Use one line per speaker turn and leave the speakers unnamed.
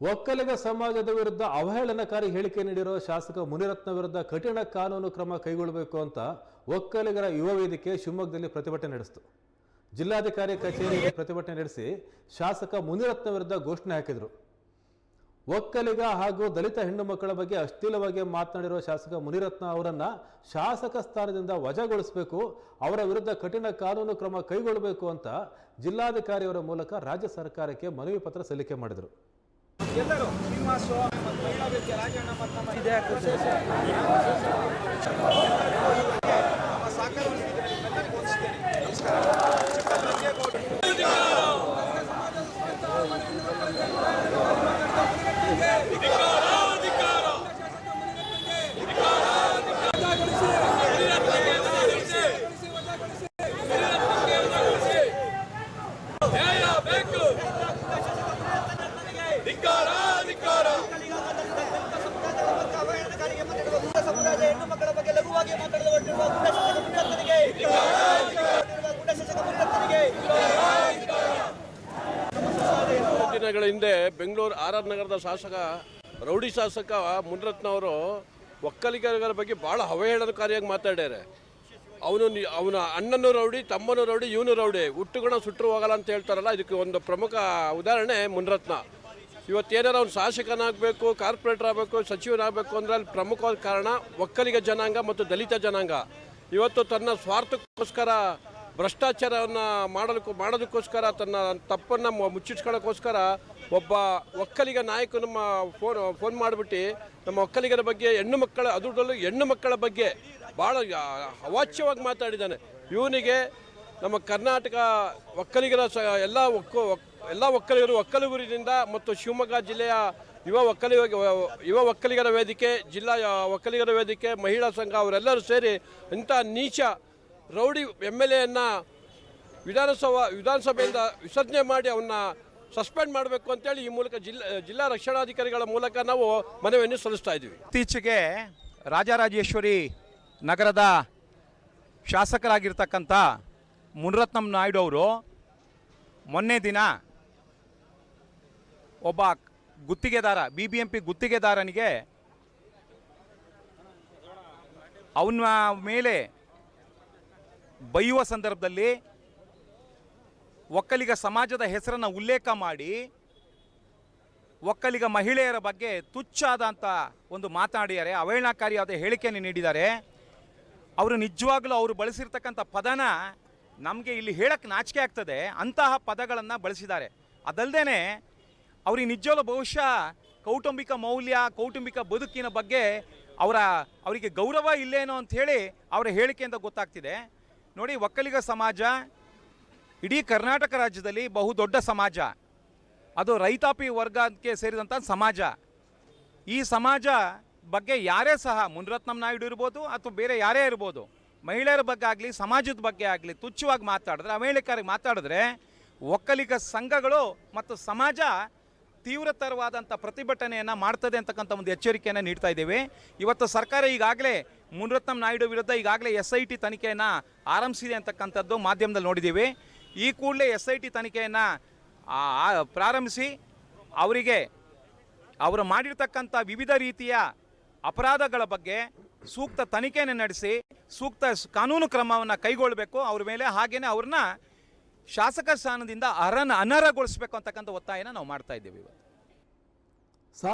ಒಕ್ಕಲಿಗ ಸಮಾಜದ ವಿರುದ್ಧ ಅವಹೇಳನಕಾರಿ ಹೇಳಿಕೆ ನೀಡಿರೋ ಶಾಸಕ ಮುನಿರತ್ನ ವಿರುದ್ಧ ಕಠಿಣ ಕಾನೂನು ಕ್ರಮ ಕೈಗೊಳ್ಳಬೇಕು ಅಂತ ಒಕ್ಕಲಿಗರ ಯುವ ವೇದಿಕೆ ಶಿವಮೊಗ್ಗದಲ್ಲಿ ಪ್ರತಿಭಟನೆ ನಡೆಸಿತು. ಜಿಲ್ಲಾಧಿಕಾರಿ ಕಚೇರಿಯಲ್ಲಿ ಪ್ರತಿಭಟನೆ ನಡೆಸಿ ಶಾಸಕ ಮುನಿರತ್ನ ವಿರುದ್ಧ ಘೋಷಣೆ ಹಾಕಿದರು. ಒಕ್ಕಲಿಗ ಹಾಗೂ ದಲಿತ ಹೆಣ್ಣು ಮಕ್ಕಳ ಬಗ್ಗೆ ಅಶ್ಲೀಲವಾಗಿ ಮಾತನಾಡಿರುವ ಶಾಸಕ ಮುನಿರತ್ನ ಅವರನ್ನ ಶಾಸಕ ಸ್ಥಾನದಿಂದ ವಜಾಗೊಳಿಸಬೇಕು, ಅವರ ವಿರುದ್ಧ ಕಠಿಣ ಕಾನೂನು ಕ್ರಮ ಕೈಗೊಳ್ಳಬೇಕು ಅಂತ ಜಿಲ್ಲಾಧಿಕಾರಿಯವರ ಮೂಲಕ ರಾಜ್ಯ ಸರ್ಕಾರಕ್ಕೆ ಮನವಿ ಪತ್ರ ಸಲ್ಲಿಕೆ ಮಾಡಿದರು.
ಎಲ್ಲರೂ ಶ್ರೀನಿವಾಸ ಮತ್ತು ಮಹಿಳಾ ವ್ಯಕ್ತಿ ರಾಜಣ್ಣ ಮತ್ತು ನಮ್ಮ ಇದೆ ಮಾತಾಡಲು ಹೊರಟಿರುವ
ದಿನಗಳ ಹಿಂದೆ ಬೆಂಗಳೂರು ಆರ್ ಆರ್ ನಗರದ ಶಾಸಕ, ರೌಡಿ ಶಾಸಕ ಮುನಿರತ್ನ ಅವರು ಒಕ್ಕಲಿಗರ ಬಗ್ಗೆ ಭಾಳ ಅವಹೇಳನಕಾರಿಯಾಗಿ ಮಾತಾಡ್ಯಾರೆ. ಅವನು ಅವನ ಅಣ್ಣನೂ ರೌಡಿ, ತಮ್ಮನೂ ರೌಡಿ, ಇವನು ರೌಡಿ. ಹುಟ್ಟುಗುಣ ಸುಟ್ಟರು ಹೋಗಲ್ಲ ಅಂತ ಹೇಳ್ತಾರಲ್ಲ, ಇದಕ್ಕೆ ಒಂದು ಪ್ರಮುಖ ಉದಾಹರಣೆ ಮುನಿರತ್ನ. ಇವತ್ತೇನಾರ ಅವ್ನು ಶಾಸಕನಾಗಬೇಕು, ಕಾರ್ಪೊರೇಟರ್ ಆಗಬೇಕು, ಸಚಿವನಾಗಬೇಕು ಅಂದರೆ ಅಲ್ಲಿ ಪ್ರಮುಖವಾದ ಕಾರಣ ಒಕ್ಕಲಿಗ ಜನಾಂಗ ಮತ್ತು ದಲಿತ ಜನಾಂಗ. ಇವತ್ತು ತನ್ನ ಸ್ವಾರ್ಥಕ್ಕೋಸ್ಕರ, ಭ್ರಷ್ಟಾಚಾರವನ್ನು ಮಾಡಲು ಮಾಡೋದಕ್ಕೋಸ್ಕರ, ತನ್ನ ತಪ್ಪನ್ನು ಮುಚ್ಚಿಟ್ಕೊಳ್ಳೋಕ್ಕೋಸ್ಕರ ಒಬ್ಬ ಒಕ್ಕಲಿಗ ನಾಯಕ ನಮ್ಮ ಫೋನ್ ಫೋನ್ ಮಾಡಿಬಿಟ್ಟು ನಮ್ಮ ಒಕ್ಕಲಿಗರ ಬಗ್ಗೆ, ಹೆಣ್ಣು ಮಕ್ಕಳ ಅದರಲ್ಲೂ ಹೆಣ್ಣು ಮಕ್ಕಳ ಬಗ್ಗೆ ಭಾಳ ಅವಾಚ್ಯವಾಗಿ ಮಾತಾಡಿದ್ದಾನೆ. ಇವನಿಗೆ ನಮ್ಮ ಕರ್ನಾಟಕ ಒಕ್ಕಲಿಗರ ಸ ಎಲ್ಲ ಒಕ್ಕ ಎಲ್ಲ ಒಕ್ಕಲಿಗರು ಒಕ್ಕಲುಗುರಿನಿಂದ ಮತ್ತು ಶಿವಮೊಗ್ಗ ಜಿಲ್ಲೆಯ ಯುವ ಒಕ್ಕಲಿಗ ಯುವ ಒಕ್ಕಲಿಗರ ವೇದಿಕೆ, ಜಿಲ್ಲಾ ಒಕ್ಕಲಿಗರ ವೇದಿಕೆ, ಮಹಿಳಾ ಸಂಘ ಅವರೆಲ್ಲರೂ ಸೇರಿ ಇಂಥ ನೀಚ ರೌಡಿ ಎಂ ಎಲ್ ಎಯನ್ನು ವಿಧಾನಸಭಾ, ವಿಧಾನಸಭೆಯಿಂದ ವಿಸರ್ಜನೆ ಮಾಡಿ ಅವನ್ನ ಸಸ್ಪೆಂಡ್ ಮಾಡಬೇಕು ಅಂತೇಳಿ ಈ ಮೂಲಕ ಜಿಲ್ಲಾ ಜಿಲ್ಲಾ ರಕ್ಷಣಾಧಿಕಾರಿಗಳ ಮೂಲಕ ನಾವು ಮನವಿಯನ್ನು ಸಲ್ಲಿಸ್ತಾ ಇದ್ದೀವಿ.
ಇತ್ತೀಚೆಗೆ ರಾಜರಾಜೇಶ್ವರಿ ನಗರದ ಶಾಸಕರಾಗಿರ್ತಕ್ಕಂಥ ಮುನರತ್ನಂ ನಾಯ್ಡು ಅವರು ಮೊನ್ನೆ ದಿನ ಒಬ್ಬ ಗುತ್ತಿಗೆದಾರ ಬಿ ಬಿ ಎಂ ಪಿ ಗುತ್ತಿಗೆದಾರನಿಗೆ ಅವನ ಮೇಲೆ ಬೈಯುವ ಸಂದರ್ಭದಲ್ಲಿ ಒಕ್ಕಲಿಗ ಸಮಾಜದ ಹೆಸರನ್ನು ಉಲ್ಲೇಖ ಮಾಡಿ ಒಕ್ಕಲಿಗ ಮಹಿಳೆಯರ ಬಗ್ಗೆ ತುಚ್ಛಾದಂಥ ಒಂದು ಮಾತನಾಡಿದ್ದಾರೆ. ಅವಹೇಳನಕಾರಿಯಾದ ಹೇಳಿಕೆಯನ್ನು ನೀಡಿದ್ದಾರೆ. ಅವರು ನಿಜವಾಗ್ಲೂ ಅವರು ಬಳಸಿರ್ತಕ್ಕಂಥ ಪದನ ನಮಗೆ ಇಲ್ಲಿ ಹೇಳಕ್ಕೆ ನಾಚಿಕೆ ಆಗ್ತದೆ. ಅಂತಹ ಪದಗಳನ್ನು ಬಳಸಿದ್ದಾರೆ. ಅದಲ್ಲದೆ ಅವ್ರಿಗೆ ನಿಜವಲ್ಲ ಬಹುಶಃ ಕೌಟುಂಬಿಕ ಮೌಲ್ಯ, ಕೌಟುಂಬಿಕ ಬದುಕಿನ ಬಗ್ಗೆ ಅವರ, ಅವರಿಗೆ ಗೌರವ ಇಲ್ಲೇನೋ ಅಂತ ಹೇಳಿ ಅವರ ಹೇಳಿಕೆಯಿಂದ ಗೊತ್ತಾಗ್ತಿದೆ. ನೋಡಿ, ಒಕ್ಕಲಿಗ ಸಮಾಜ, ಇಡೀ ಕರ್ನಾಟಕ ರಾಜ್ಯದಲ್ಲಿ ಬಹುದೊಡ್ಡ ಸಮಾಜ. ಅದು ರೈತಾಪಿ ವರ್ಗಕ್ಕೆ ಸೇರಿದಂಥ ಸಮಾಜ. ಈ ಸಮಾಜ ಬಗ್ಗೆ ಯಾರೇ ಸಹ, ಮುನರತ್ನಂ ನಾಯ್ಡು ಇರ್ಬೋದು ಅಥವಾ ಬೇರೆ ಯಾರೇ ಇರ್ಬೋದು, ಮಹಿಳೆಯರ ಬಗ್ಗೆ ಆಗಲಿ, ಸಮಾಜದ ಬಗ್ಗೆ ಆಗಲಿ ತುಚ್ಛವಾಗಿ ಮಾತಾಡಿದ್ರೆ ಅವೇಳಿಕಾರಿ ಮಾತಾಡಿದ್ರೆ, ಒಕ್ಕಲಿಗ ಸಂಘಗಳು ಮತ್ತು ಸಮಾಜ ತೀವ್ರತರವಾದಂಥ ಪ್ರತಿಭಟನೆಯನ್ನು ಮಾಡ್ತದೆ ಅಂತಕ್ಕಂಥ ಒಂದು ಎಚ್ಚರಿಕೆಯನ್ನು ನೀಡ್ತಾ ಇದ್ದೇವೆ. ಇವತ್ತು ಸರ್ಕಾರ ಈಗಾಗಲೇ ಮುನರತ್ನಂ ನಾಯ್ಡು ವಿರುದ್ಧ ಈಗಾಗಲೇ ಎಸ್ ಐ ಟಿ ತನಿಖೆಯನ್ನು ಆರಂಭಿಸಿದೆ ಅಂತಕ್ಕಂಥದ್ದು ಮಾಧ್ಯಮದಲ್ಲಿ ನೋಡಿದ್ದೀವಿ. ಈ ಕೂಡಲೇ ಎಸ್ ಐ ಟಿ ತನಿಖೆಯನ್ನು ಪ್ರಾರಂಭಿಸಿ ಅವರಿಗೆ ಅವರು ಮಾಡಿರ್ತಕ್ಕಂಥ ವಿವಿಧ ರೀತಿಯ ಅಪರಾಧಗಳ ಬಗ್ಗೆ ಸೂಕ್ತ ತನಿಖೆಯನ್ನು ನಡೆಸಿ, ಸೂಕ್ತ ಕಾನೂನು ಕ್ರಮವನ್ನು ಕೈಗೊಳ್ಳಬೇಕು. ಅವ್ರ ಮೇಲೆ ಹಾಗೆಯೇ ಅವ್ರನ್ನ ಶಾಸಕ ಸ್ಥಾನದಿಂದ ಅರನ ಅನರ್ಹಗೊಳಿಸಬೇಕು ಅಂತಕ್ಕಂಥ ಒತ್ತಾಯನ ನಾವು ಮಾಡ್ತಾ ಇದ್ದೇವೆ ಇವತ್ತು.